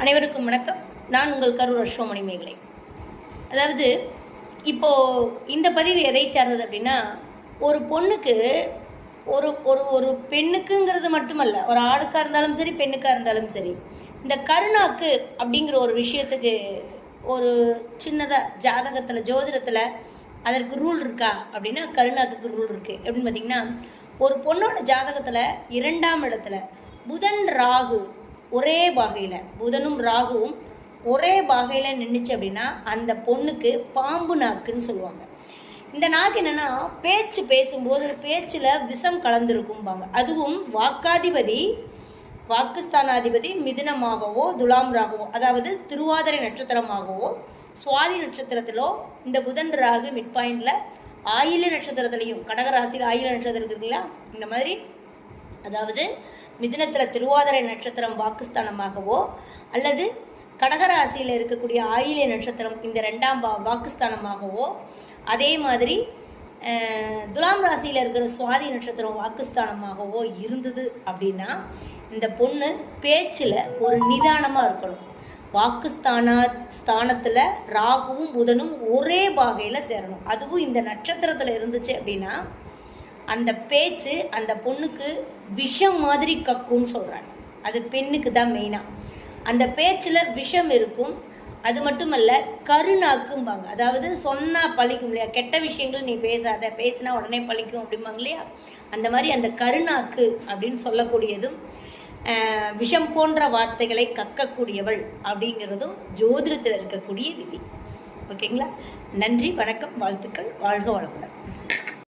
அனைவருக்கும் வணக்கம். நான் உங்கள் கரூர் அஸ்வமணி மேகலை. அதாவது இப்போது இந்த பதிவு எதை சார்ந்தது அப்படின்னா ஒரு பொண்ணுக்கு ஒரு ஒரு ஒரு பெண்ணுக்குங்கிறது மட்டுமல்ல ஒரு ஆணுக்காக இருந்தாலும் சரி பெண்ணுக்காக இருந்தாலும் சரி இந்த கருணாக்கு அப்படிங்கிற ஒரு விஷயத்துக்கு ஒரு சின்னதாக ஜாதகத்தில் ஜோதிடத்தில் அதற்கு ரூல் இருக்கா அப்படின்னா கருணாக்குக்கு ரூல் இருக்குது எப்படின்னு பார்த்தீங்கன்னா ஒரு பொண்ணோட ஜாதகத்தில் இரண்டாம் இடத்துல புதன் ராகு ஒரே பாகையில் புதனும் ராகுவும் ஒரே பாகையில் நின்றுச்சு அப்படின்னா அந்த பொண்ணுக்கு பாம்பு நாக்குன்னு சொல்லுவாங்க. இந்த நாக்கு என்னென்னா பேச்சு பேசும்போது பேச்சில் விஷம் கலந்துருக்கும்பாங்க. அதுவும் வாக்காதிபதி வாக்குஸ்தானாதிபதி மிதுனமாகவோ துலாம் ராகவோ அதாவது திருவாதிரை நட்சத்திரமாகவோ சுவாதி நட்சத்திரத்திலோ இந்த புதன் ராகு மிட் பாயிண்டில் ஆயில நட்சத்திரத்துலையும் கடகராசியில் ஆயில நட்சத்திரம் இருக்குதுங்களா? இல்லையா இந்த மாதிரி அதாவது மிதினத்தில் திருவாதிரை நட்சத்திரம் வாக்குஸ்தானமாகவோ அல்லது கடகராசியில் இருக்கக்கூடிய ஆயிலே நட்சத்திரம் இந்த ரெண்டாம் பா வாக்குஸ்தானமாகவோ அதே மாதிரி துலாம் ராசியில் இருக்கிற சுவாதி நட்சத்திரம் வாக்குஸ்தானமாகவோ இருந்தது அப்படின்னா இந்த பொண்ணு பேச்சில் ஒரு நிதானமாக இருக்கணும். வாக்குஸ்தான ஸ்தானத்தில் ராகுவும் புதனும் ஒரே பாகையில் சேரணும். அதுவும் இந்த நட்சத்திரத்தில் இருந்துச்சு அப்படின்னா அந்த பேச்சு அந்த பொண்ணுக்கு விஷம் மாதிரி கக்கும்னு சொல்கிறாங்க அது பெண்ணுக்கு தான் மெயினாக அந்த பேச்சில் விஷம் இருக்கும். அது மட்டுமல்ல கருணாக்கும்பாங்க அதாவது சொன்னால் பழிக்கும் இல்லையா? கெட்ட விஷயங்கள் நீ பேசாத பேசினா உடனே பழிக்கும் அப்படிம்பாங்க இல்லையா? அந்த மாதிரி அந்த கருணாக்கு அப்படின்னு சொல்லக்கூடியதும் விஷம் போன்ற வார்த்தைகளை கக்கக்கூடியவள் அப்படிங்கிறதும் ஜோதிடத்தில் இருக்கக்கூடிய விதி. ஓகேங்களா? நன்றி வணக்கம் வாழ்த்துக்கள் வாழ்க வளமுடன்.